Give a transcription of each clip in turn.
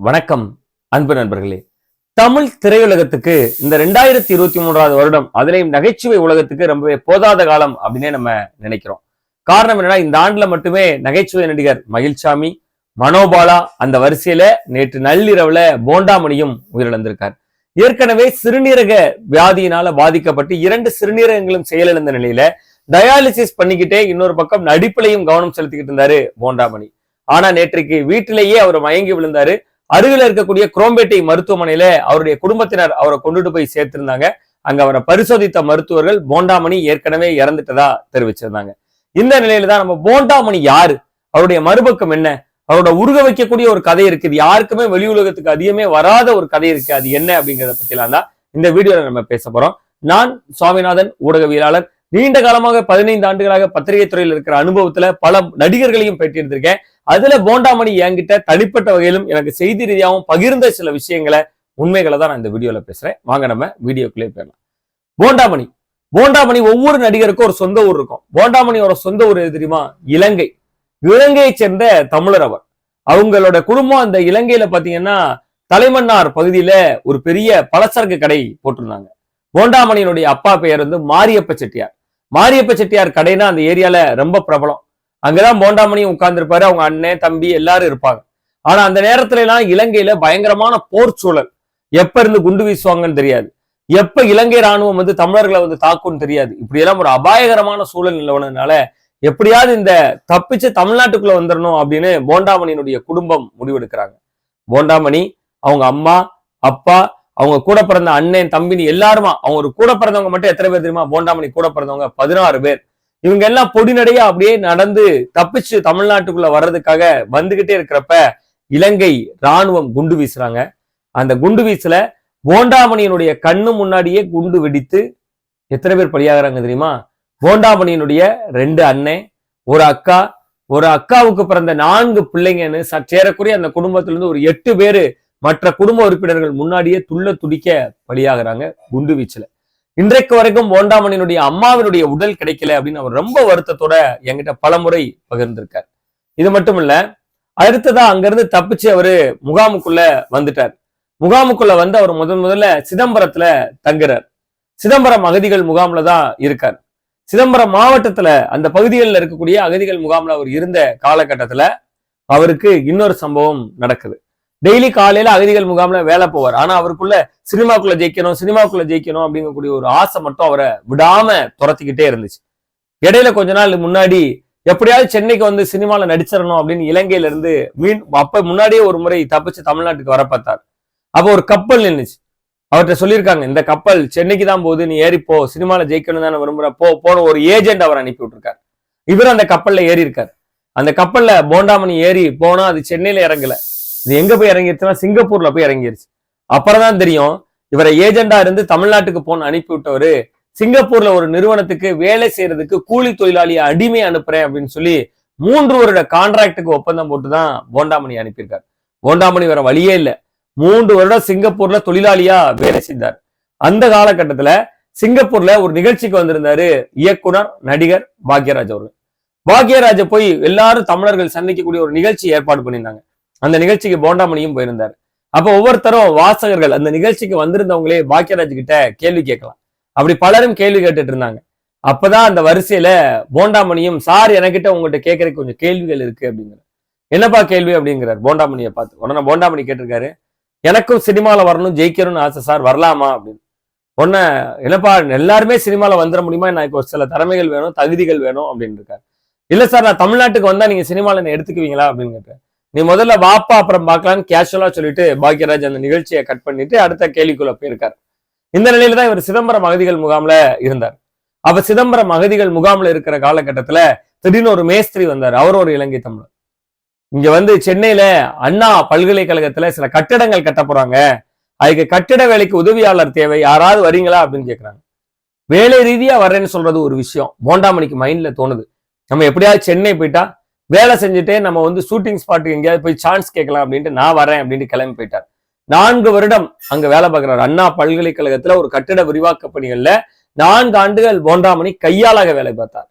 வணக்கம் அன்பு நண்பர்களே. தமிழ் திரையுலகத்துக்கு இந்த ரெண்டாயிரத்தி இருபத்தி மூன்றாவது வருடம் அதுலயும் நகைச்சுவை உலகத்துக்கு ரொம்பவே போதாத காலம் அப்படின்னே நம்ம நினைக்கிறோம். காரணம் என்னன்னா இந்த ஆண்டுல மட்டுமே நகைச்சுவை நடிகர் மகிழ்ச்சாமி மனோபாலா அந்த வரிசையில நேற்று நள்ளிரவுல போண்டாமணியும் உயிரிழந்திருக்கார். ஏற்கனவே சிறுநீரக வியாதியினால பாதிக்கப்பட்டு இரண்டு சிறுநீரகங்களும் செயலிழந்த நிலையில டயாலிசிஸ் பண்ணிக்கிட்டே இன்னொரு பக்கம் நடிப்பிலையும் கவனம் செலுத்திக்கிட்டு இருந்தாரு போண்டாமணி. ஆனா நேற்றைக்கு வீட்டிலேயே அவர் மயங்கி விழுந்தாரு. அருகில் இருக்கக்கூடிய குரோம்பேட்டை மருத்துவமனையில அவருடைய குடும்பத்தினர் அவரை கொண்டுட்டு போய் சேர்த்திருந்தாங்க. அங்க அவரை பரிசோதித்த மருத்துவர்கள் போண்டாமணி ஏற்கனவே இறந்துட்டதா தெரிவிச்சிருந்தாங்க. இந்த நிலையில தான் நம்ம போண்டாமணி யாரு? அவருடைய மறுபக்கம் என்ன? அவரோட உருக வைக்கக்கூடிய ஒரு கதை இருக்கு. இது யாருக்குமே வெளி உலகத்துக்கு அதிகமே வராத ஒரு கதை இருக்கு. அது என்ன அப்படிங்கறத பத்திலாம் தான் இந்த வீடியோல நம்ம பேச போறோம். நான் சுவாமிநாதன் ஊடகவியலாளர் நீண்ட காலமாக பதினைந்து ஆண்டுகளாக பத்திரிகை துறையில் இருக்கிற அனுபவத்துல பல நடிகர்களையும் பேட்டி அதுல போண்டாமணி என்கிட்ட தனிப்பட்ட வகையிலும் எனக்கு செய்தி ரீதியாகவும் பகிர்ந்த சில விஷயங்களை உண்மைகளை தான் நான் இந்த வீடியோல பேசுறேன். வாங்க நம்ம வீடியோக்குள்ளே போயிடலாம். போண்டாமணி. போண்டாமணி ஒவ்வொரு நடிகருக்கும் ஒரு சொந்த ஊர் இருக்கும். போண்டாமணியோட சொந்த ஊர் எது தெரியுமா? இலங்கை. இலங்கையை சேர்ந்த தமிழர் அவர். அவங்களோட குடும்பம் அந்த இலங்கையில பாத்தீங்கன்னா தலைமன்னார் பகுதியில ஒரு பெரிய பலசரக்கு கடை போட்டிருந்தாங்க. போண்டாமணியினுடைய அப்பா பெயர் வந்து மாரியப்ப செட்டியார். மாரியப்ப செட்டியார் கடைனா அந்த ஏரியால ரொம்ப பிரபலம். அங்கதான் போண்டாமணியும் உட்கார்ந்துருப்பாரு. அவங்க அண்ணன் தம்பி எல்லாரும் இருப்பாங்க. ஆனா அந்த நேரத்துல எல்லாம் இலங்கையில பயங்கரமான போர் சூழல். எப்ப இருந்து குண்டு வீசுவாங்கன்னு தெரியாது. எப்ப இலங்கை ராணுவம் வந்து தமிழர்களை வந்து தாக்கும்னு தெரியாது. இப்படி எல்லாம் ஒரு அபாயகரமான சூழல் நிலவனதுனால எப்படியாவது இந்த தப்பிச்சு தமிழ்நாட்டுக்குள்ள வந்துடணும் அப்படின்னு போண்டாமணியினுடைய குடும்பம் முடிவெடுக்கிறாங்க. போண்டாமணி அவங்க அம்மா அப்பா அவங்க கூட பிறந்த அண்ணன் தம்பினி எல்லாருமா அவங்க ஒரு கூட பிறந்தவங்க மட்டும் எத்தனை பேர் தெரியுமா? போண்டாமணி கூட பிறந்தவங்க பதினாறு பேர். இவங்க எல்லாம் பொடிநடையா அப்படியே நடந்து தப்பிச்சு தமிழ்நாட்டுக்குள்ள வர்றதுக்காக வந்துகிட்டே இருக்கிறப்ப இலங்கை ராணுவம் குண்டு வீசுறாங்க. அந்த குண்டு வீசுல போண்டாமணியினுடைய கண்ணு முன்னாடியே குண்டு வெடித்து எத்தனை பேர் பலியாகிறாங்க தெரியுமா? போண்டாமணியினுடைய ரெண்டு அண்ணன் ஒரு அக்கா ஒரு அக்காவுக்கு பிறந்த நான்கு பிள்ளைங்கன்னு ச- அந்த குடும்பத்துல இருந்து ஒரு எட்டு பேரு மற்ற குடும்ப உறுப்பினர்கள் முன்னாடியே துள்ள துடிக்க பலியாகிறாங்க குண்டு வீச்சுல. இன்றைக்கு வரைக்கும் போண்டாமணியினுடைய அம்மாவினுடைய உடல் கிடைக்கல அப்படின்னு அவர் ரொம்ப வருத்தத்தோட என்கிட்ட பலமுறை பகிர்ந்திருக்கார். இது மட்டும் இல்ல அடுத்ததா அங்கிருந்து தப்பிச்சு அவரு முகாமுக்குள்ள வந்துட்டார். முகாமுக்குள்ள வந்து அவர் முதன் முதல்ல சிதம்பரத்துல தங்குறார். சிதம்பரம் அகதிகள் முகாம்ல தான் இருக்கார். சிதம்பரம் மாவட்டத்துல அந்த பகுதிகளில் இருக்கக்கூடிய அகதிகள் முகாம்ல அவர் இருந்த காலகட்டத்துல அவருக்கு இன்னொரு சம்பவம் நடக்குது. டெய்லி காலையில அகதிகள் முகாம்ல வேலை போவார். ஆனா அவருக்குள்ள சினிமாக்குள்ள ஜெயிக்கணும் சினிமாக்குள்ள ஜெயிக்கணும் அப்படிங்கக்கூடிய ஒரு ஆசை மட்டும் அவரை விடாம துரத்திக்கிட்டே இருந்துச்சு. இடையில கொஞ்ச நாள் முன்னாடி எப்படியாவது சென்னைக்கு வந்து சினிமால நடிச்சிடணும் அப்படின்னு இலங்கையில இருந்து மீன் அப்ப முன்னாடியே ஒரு முறை தப்பிச்சு தமிழ்நாட்டுக்கு வர பார்த்தார். அப்போ ஒரு கப்பல் நின்னுச்சு. அவர்கிட்ட சொல்லியிருக்காங்க இந்த கப்பல் சென்னைக்கு தான் போகுது நீ ஏறிப்போ சினிமால ஜெயிக்கணும் தானே விரும்புற போ போன ஒரு ஏஜென்ட் அவர் அனுப்பி விட்டுருக்காரு. இவர் அந்த கப்பல்ல ஏறி இருக்காரு அந்த கப்பல்ல போண்டாமணி ஏறி போனா அது சென்னையில இறங்கல. இது எங்க போய் இறங்கிருச்சுன்னா சிங்கப்பூர்ல போய் இறங்கிருச்சு. அப்புறம் தான் தெரியும் இவரை ஏஜெண்டா இருந்து தமிழ்நாட்டுக்கு போன அனுப்பி விட்டவரு சிங்கப்பூர்ல ஒரு நிறுவனத்துக்கு வேலை செய்யறதுக்கு கூலி தொழிலாளியை அடிமை அனுப்புறேன் அப்படின்னு சொல்லி மூன்று வருட கான்ட்ராக்டுக்கு ஒப்பந்தம் போட்டுதான் போண்டாமணி அனுப்பியிருக்காரு. போண்டாமணி வேற வழியே இல்லை. மூன்று வருடம் சிங்கப்பூர்ல தொழிலாளியா வேலை செய்தார். அந்த காலகட்டத்துல சிங்கப்பூர்ல ஒரு நிகழ்ச்சிக்கு வந்திருந்தாரு இயக்குனர் நடிகர் பாக்யராஜ் அவர்கள். பாக்யராஜ போய் எல்லாரும் தமிழர்கள் சந்திக்கக்கூடிய ஒரு நிகழ்ச்சி ஏற்பாடு பண்ணியிருந்தாங்க. அந்த நிகழ்ச்சிக்கு போண்டாமணியும் போயிருந்தார். அப்போ ஒவ்வொருத்தரும் வாசகர்கள் அந்த நிகழ்ச்சிக்கு வந்திருந்தவங்களே பாக்யராஜ் கிட்ட கேள்வி கேட்கலாம். அப்படி பலரும் கேள்வி கேட்டுட்டு இருந்தாங்க. அப்பதான் அந்த வரிசையில போண்டாமணியும் சார் எனக்கிட்ட உங்ககிட்ட கேட்கறதுக்கு கொஞ்சம் கேள்விகள் இருக்கு அப்படிங்கிற என்னப்பா கேள்வி? அப்படிங்கிறார் போண்டாமணியை பார்த்து. உடனே போண்டாமணி கேட்டிருக்காரு எனக்கும் சினிமால வரணும் ஜெயிக்கணும்னு ஆசை சார் வரலாமா? அப்படின்னு. உடனே என்னப்பா எல்லாருமே சினிமால வந்துட முடியுமா? எனக்கு ஒரு சில திறமைகள் வேணும் தகுதிகள் வேணும் அப்படின்னு இருக்காரு இல்ல சார் நான் தமிழ்நாட்டுக்கு வந்தா நீங்க சினிமாவில் என்ன எடுத்துக்குவீங்களா? அப்படின்னு கேட்டேன் நீ முதல்ல வாப்பா அப்புறம் பார்க்கலான்னு கேஷுவலா சொல்லிட்டு பாக்யராஜ் அந்த நிகழ்ச்சியை கட் பண்ணிட்டு அடுத்த கேள்விக்குள்ள போயிருக்காரு. இந்த நிலையில தான் இவர் சிதம்பரம் அகதிகள் முகாம்ல இருந்தார். அப்ப சிதம்பரம் அகதிகள் முகாம்ல இருக்கிற காலகட்டத்துல திடீர்னு ஒரு மேஸ்திரி வந்தார். அவர் ஒரு இலங்கை தமிழர். இங்க வந்து சென்னையில அண்ணா பல்கலைக்கழகத்துல சில கட்டடங்கள் கட்ட போறாங்க. அதுக்கு கட்டிட வேலைக்கு உதவியாளர் தேவை. யாராவது வரீங்களா அப்படின்னு கேக்குறாங்க. வேலை ரீதியா வர்றேன்னு சொல்றது ஒரு விஷயம். போண்டாமணிக்கு மைண்ட்ல தோணுது. நம்ம எப்படியாவது சென்னை போயிட்டா வேலை செஞ்சுட்டே நம்ம வந்து ஷூட்டிங் ஸ்பாட்டுக்கு எங்கேயாவது போய் சான்ஸ் கேட்கலாம் அப்படின்ட்டு நான் வரேன் அப்படின்ட்டு கிளம்பி போயிட்டார். நான்கு வருடம் அங்க வேலை பார்க்கிறார். அண்ணா பல்கலைக்கழகத்துல ஒரு கட்டிட விரிவாக்க பணிகள்ல நான்கு ஆண்டுகள் போண்டாமணி கையாளாக வேலை பார்த்தார்.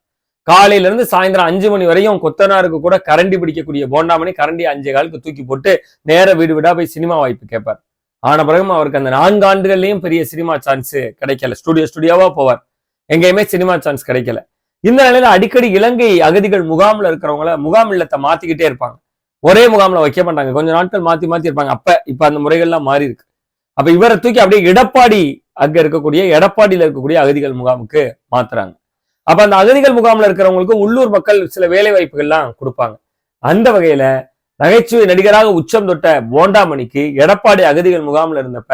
காலையில இருந்து சாயந்தரம் அஞ்சு மணி வரையும் கொத்தனாருக்கு கூட கரண்டி பிடிக்கக்கூடிய போண்டாமணி கரண்டி அஞ்சு காலுக்கு தூக்கி போட்டு நேர வீடு வீடா போய் சினிமா வாய்ப்பு கேட்பார். ஆன பிறகும் அவருக்கு அந்த நான்கு ஆண்டுகள்லயும் பெரிய சினிமா சான்ஸ் கிடைக்கல. ஸ்டுடியோ ஸ்டுடியோவா போவார். எங்கேயுமே சினிமா சான்ஸ் கிடைக்கல. இந்த நிலையில அடிக்கடி இலங்கை அகதிகள் முகாம்ல இருக்கிறவங்கள முகாம் இல்லத்தை மாத்திக்கிட்டே இருப்பாங்க. ஒரே முகாம்ல வைக்க மாட்டாங்க. கொஞ்ச நாட்கள் மாத்தி மாத்தி இருப்பாங்க. அப்ப இப்ப அந்த முறைகள்லாம் மாறி இருக்கு. அப்ப இவரை தூக்கி அப்படியே எடப்பாடி அங்க இருக்கக்கூடிய எடப்பாடியில இருக்கக்கூடிய அகதிகள் முகாமுக்கு மாத்துறாங்க. அப்ப அந்த அகதிகள் முகாம்ல இருக்கிறவங்களுக்கு உள்ளூர் மக்கள் சில வேலை வாய்ப்புகள்லாம் கொடுப்பாங்க. அந்த வகையில நகைச்சுவை நடிகராக உச்சம் தொட்ட போண்டாமணிக்கு எடப்பாடி அகதிகள் முகாம்ல இருந்தப்ப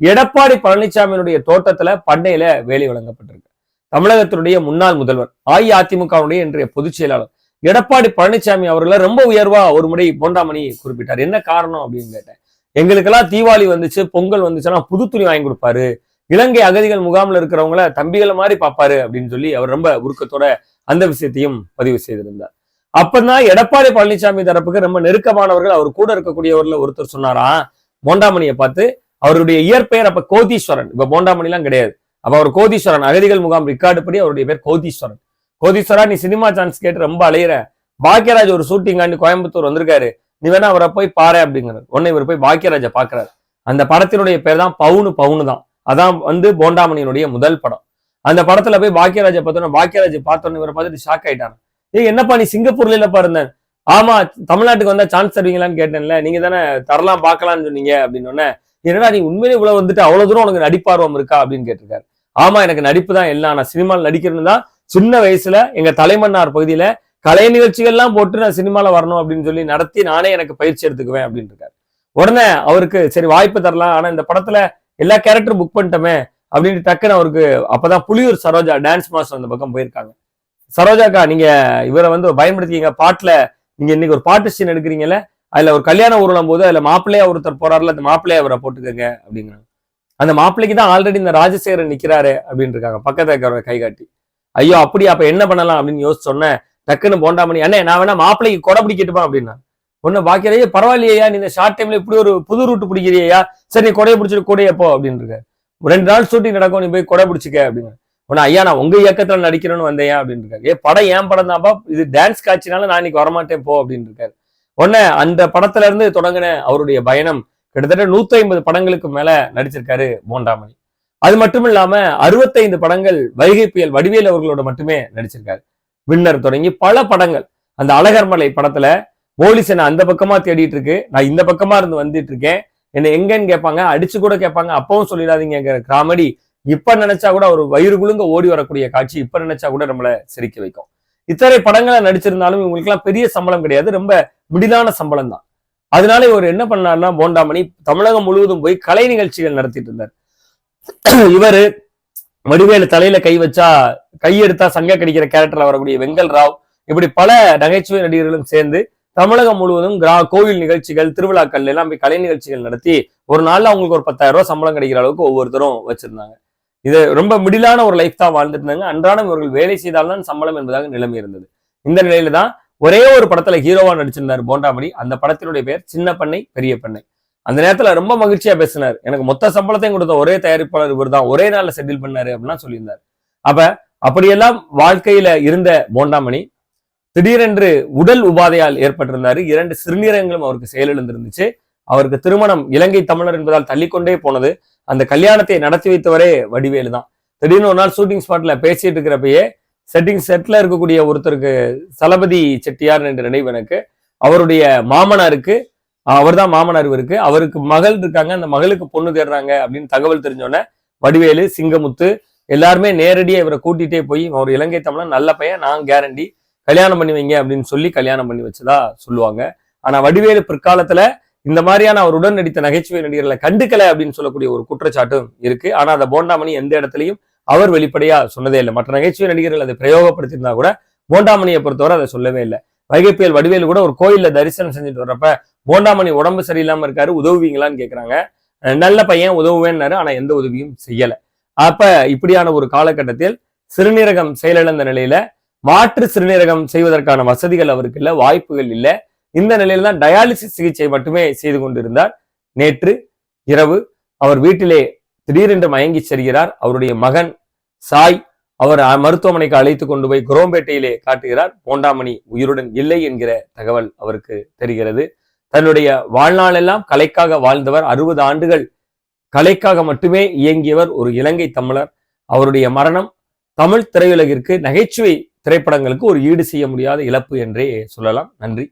எடப்பாடி பழனிசாமியினுடைய தோட்டத்துல பண்ணையில வேலை வழங்கப்பட்டிருக்கு. தமிழகத்தினுடைய முன்னாள் முதல்வர் அஇஅதிமுகவுடைய இன்றைய பொதுச் செயலாளர் எடப்பாடி பழனிசாமி அவர்களை ரொம்ப உயர்வா ஒரு முறை போண்டாமணி குறிப்பிட்டார். என்ன காரணம் அப்படின்னு கேட்டேன். எங்களுக்கெல்லாம் தீபாவளி வந்துச்சு பொங்கல் வந்துச்சுன்னா புது துணி வாங்கி கொடுப்பாரு. இலங்கை அகதிகள் முகாம்ல இருக்கிறவங்கள தம்பிகளை மாதிரி பார்ப்பாரு அப்படின்னு சொல்லி அவர் ரொம்ப உருக்கத்தோட அந்த விஷயத்தையும் பதிவு செய்திருந்தார். அப்பதான் எடப்பாடி பழனிசாமி தரப்புக்கு ரொம்ப நெருக்கமானவர்கள் அவர் கூட இருக்கக்கூடியவர்ல ஒருத்தர் சொன்னாரா? போண்டாமணியை பார்த்து அவருடைய இயற்பெயர் அப்ப கோதீஸ்வரன். இப்ப போண்டாமணி எல்லாம் கிடையாது. அப்ப அவர் கோதீஸ்வரன் அகதிகள் முகாம் ரெக்கார்டு படி அவருடைய பேர் கோதீஸ்வரன். கோதீஸ்வரா நீ சினிமா சான்ஸ் கேட்டு ரொம்ப அலையிற. பாக்கியராஜ் ஒரு ஷூட்டிங்காண்டி கோயம்புத்தூர் வந்திருக்காரு. நீ வேணா அவரை போய் பாரு அப்படிங்கிறார். உடனே இவர் போய் பாக்கியராஜை பாக்குறாரு. அந்த படத்தினுடைய பேர் தான் பவுனு பவுனு தான். அதான் வந்து போண்டாமணியினுடைய முதல் படம். அந்த படத்துல போய் பாக்கியராஜை பார்த்தோன்னா பாக்கியராஜ் பார்த்தோன்னு இவரை பார்த்துட்டு ஷாக் ஆயிட்டாங்க. ஏய் என்னப்பா நீ சிங்கப்பூர்ல இல்லப்பா இருந்தேன் ஆமா தமிழ்நாட்டுக்கு வந்தா சான்ஸ் தருவீங்களான்னு கேட்டேன்ல. நீங்க தானே தரலாம் பார்க்கலாம்னு சொன்னீங்க அப்படின்னு என்னடா நீ உண்மையிலே இவ்வளவு வந்துட்டு அவ்வளவு தூரம் உனக்கு நடிப்பார்வம் இருக்கா அப்படின்னு கேட்டிருக்காரு. ஆமா எனக்கு நடிப்பு தான் எல்லாம். நான் சினிமாவில் நடிக்கிறேன்னு தான் சின்ன வயசுல எங்க தலைமன்னார் பகுதியில கலை நிகழ்ச்சிகள்லாம் போட்டு நான் சினிமாவில் வரணும் அப்படின்னு சொல்லி நடத்தி நானே எனக்கு பயிற்சி எடுத்துக்குவேன் அப்படின்னு இருக்காரு. உடனே அவருக்கு சரி வாய்ப்பு தரலாம். ஆனா இந்த படத்துல எல்லா கேரக்டரும் புக் பண்ணிட்டோமே அப்படின்னு டக்குன்னு அவருக்கு அப்பதான் புலியூர் சரோஜா டான்ஸ் மாஸ்டர் அந்த பக்கம் போயிருக்காங்க. சரோஜாக்கா நீங்க இவரை வந்து பயன்படுத்திங்க பாட்டுல நீங்க இன்னைக்கு ஒரு பாட்டு சீன் எடுக்கிறீங்கல்ல அதுல ஒரு கல்யாணம் ஊர்வலம் போது அதுல மாப்பிள்ளையா ஒருத்தர் போறாருல அந்த மாப்பிள்ளையா அவரை போட்டுக்கோங்க அப்படிங்கிறாங்க. அந்த மாப்பிள்ளைக்கு தான் ஆல்ரெடி இந்த ராஜசேகரன் நிக்கிறாரு அப்படின்னு இருக்காங்க பக்கத்துல இருக்கிறவரை கை காட்டி. ஐயோ அப்படி அப்ப என்ன பண்ணலாம் அப்படின்னு யோசிச்சு சொன்னேன். டக்குன்னு போண்டாமணி அண்ணே நான் வேணா மாப்பிள்ளைக்கு கொடை பிடிக்கட்டுமா? அப்படின்னா. ஒண்ணு பாக்கிறையே பரவாயில்லையா நீ இந்த ஷார்ட் டைம்ல இப்படி ஒரு புது ரூட் பிடிக்கிறியா சரி நீ கொடையை பிடிச்சிட்டு கூடையே போ அப்படின்னு இருக்க ரெண்டு நாள் ஷூட்டிங் நடக்கும் நீ போய் கொடை பிடிச்சிக்க அப்படின்னு. உன்னை ஐயா நான் உங்க இயக்கத்துல நடிக்கிறேன்னு வந்தேன் அப்படின்னு இருக்காரு ஏ படம் ஏன் படம் தான்ப்பா இது டான்ஸ் காட்சினால நான் இன்னைக்கு வரமாட்டேன் போ அப்படின்னு இருக்காரு உடனே அந்த படத்துல இருந்து தொடங்கின அவருடைய பயணம் கிட்டத்தட்ட நூத்தி ஐம்பது படங்களுக்கு மேல நடிச்சிருக்காரு போண்டாமணி அது மட்டும் இல்லாம அறுபத்தைந்து படங்கள் வைகை புயல் வடிவேல் அவர்களோட மட்டுமே நடிச்சிருக்காரு. வின்னர் தொடங்கி பல படங்கள். அந்த அழகர்மலை படத்துல போலீஸ் என்ன அந்த பக்கமா தேடிட்டு இருக்கு. நான் இந்த பக்கமா இருந்து வந்துட்டு இருக்கேன். என்ன எங்கன்னு கேட்பாங்க அடிச்சு கூட கேட்பாங்க அப்பவும் சொல்லிடாதீங்கிற காமெடி இப்ப நினைச்சா கூட ஒரு வயிறு குழுங்க ஓடி வரக்கூடிய காட்சி இப்ப நினைச்சா கூட நம்மள சிரிக்க வைக்கும். இத்தனை படங்களை நடிச்சிருந்தாலும் இவங்களுக்குலாம் பெரிய சம்பளம் கிடையாது. ரொம்ப மிடிலான சம்பளம் தான் அதனால இவர் என்ன பண்ணாருன்னா போண்டாமணி தமிழகம் முழுவதும் போய் கலை நிகழ்ச்சிகள் நடத்திட்டு இருந்தார். இவரு வடிவேலு தலையில கை வச்சா கையெடுத்தா சங்க கடிக்கிற கேரக்டர்ல வரக்கூடிய வெங்கல் ராவ் இப்படி பல நகைச்சுவை நடிகர்களும் சேர்ந்து தமிழகம் முழுவதும் கிரா கோவில் நிகழ்ச்சிகள் திருவிழாக்கள் எல்லாம் போய் கலை நிகழ்ச்சிகள் நடத்தி ஒரு நாள்ல அவங்களுக்கு ஒரு பத்தாயிரம் ரூபாய் சம்பளம் கிடைக்கிற அளவுக்கு ஒவ்வொருத்தரும் வச்சிருந்தாங்க. இது ரொம்ப மிடிலான ஒரு லைஃப் தான் வாழ்ந்துட்டு இருந்தாங்க அன்றாடம் இவர்கள் வேலை செய்தால்தான் சம்பளம் என்பதாக நிலைமை இருந்தது. இந்த நிலையில தான் ஒரே ஒரு படத்துல ஹீரோவா நடிச்சிருந்தார் போண்டாமணி அந்த படத்தினுடைய பேர் சின்ன பண்ணை பெரிய பண்ணை. அந்த நேரத்துல ரொம்ப மகிழ்ச்சியா பேசினார். எனக்கு மொத்த சம்பளத்தையும் கொடுத்த ஒரே தயாரிப்பாளர் இவர் தான். ஒரே நாள்ல செட்டில் பண்ணாரு அப்படின்னா சொல்லியிருந்தார். அப்ப அப்படியெல்லாம் வாழ்க்கையில இருந்த போண்டாமணி திடீரென்று உடல் உபாதையால் ஏற்பட்டிருந்தாரு. இரண்டு சிறுநீரகங்களும் அவருக்கு செயலிழந்திருந்துச்சு. அவருக்கு திருமணம் இலங்கை தமிழர் என்பதால் தள்ளிக்கொண்டே போனது. அந்த கல்யாணத்தை நடத்தி வைத்தவரே வடிவேலு தான். திடீர்னு ஒரு நாள் ஷூட்டிங் ஸ்பாட்ல பேசிட்டு இருக்கிறப்பயே செட்டிங் செட்ல இருக்கக்கூடிய ஒருத்தருக்கு சலபதி செட்டியார் என்ற நினைவு எனக்கு. அவருடைய மாமனாருக்கு அவர் தான் மாமனார் இவருக்கு. அவருக்கு மகள் இருக்காங்க. அந்த மகளுக்கு பொண்ணு தேடுறாங்க அப்படின்னு தகவல் தெரிஞ்சோடனே வடிவேலு சிங்கமுத்து எல்லாருமே நேரடியாக இவரை கூட்டிகிட்டே போய் அவர் இலங்கை தமிழன் நல்ல பையன் நான் கேரண்டி கல்யாணம் பண்ணி வைங்க அப்படின்னு சொல்லி கல்யாணம் பண்ணி வச்சதா சொல்லுவாங்க. ஆனால் வடிவேலு பிற்காலத்தில் இந்த மாதிரியான அவர் உடன் நடித்த நகைச்சுவை நடிகர்களை கண்டுக்கலை அப்படின்னு சொல்லக்கூடிய ஒரு குற்றச்சாட்டும் இருக்கு. ஆனா அந்த போண்டாமணி எந்த இடத்துலையும் அவர் வெளிப்படையா சொன்னதே இல்லை. மற்ற நகைச்சுவை நடிகர்கள் அதை பிரயோகப்படுத்தியிருந்தா கூட போண்டாமணியை பொறுத்தவரை அதை சொல்லவே இல்லை. வைகை புயல் வடிவேலு கூட ஒரு கோயில்ல தரிசனம் செஞ்சுட்டு வர்றப்ப போண்டாமணி உடம்பு சரியில்லாம இருக்காரு உதவுவீங்களான்னு கேக்குறாங்க. நல்ல பையன் உதவுவேன்னாரு ஆனா எந்த உதவியும் செய்யல. அப்ப இப்படியான ஒரு காலகட்டத்தில் சிறுநீரகம் செயலிழந்த நிலையில மாற்று சிறுநீரகம் செய்வதற்கான வசதிகள் அவருக்கு இல்லை வாய்ப்புகள் இல்லை. இந்த நிலையில தான் டயாலிசிஸ் சிகிச்சை மட்டுமே செய்து கொண்டிருந்தார். நேற்று இரவு அவர் வீட்டிலே திடீரென்று மயங்கி செல்கிறார். அவருடைய மகன் சாய் அவர் மருத்துவமனைக்கு அழைத்து கொண்டு போய் குரோம்பேட்டையிலே காட்டுகிறார். போண்டாமணி உயிருடன் இல்லை என்கிற தகவல் அவருக்கு தெரிகிறது. தன்னுடைய வாழ்நாளெல்லாம் கலைக்காக வாழ்ந்தவர். அறுபது ஆண்டுகள் கலைக்காக மட்டுமே இயங்கியவர் ஒரு இலங்கை தமிழர். அவருடைய மரணம் தமிழ் திரையுலகிற்கு நகைச்சுவை திரைப்படங்களுக்கு ஒரு ஈடு செய்ய முடியாத இழப்பு என்றே சொல்லலாம். நன்றி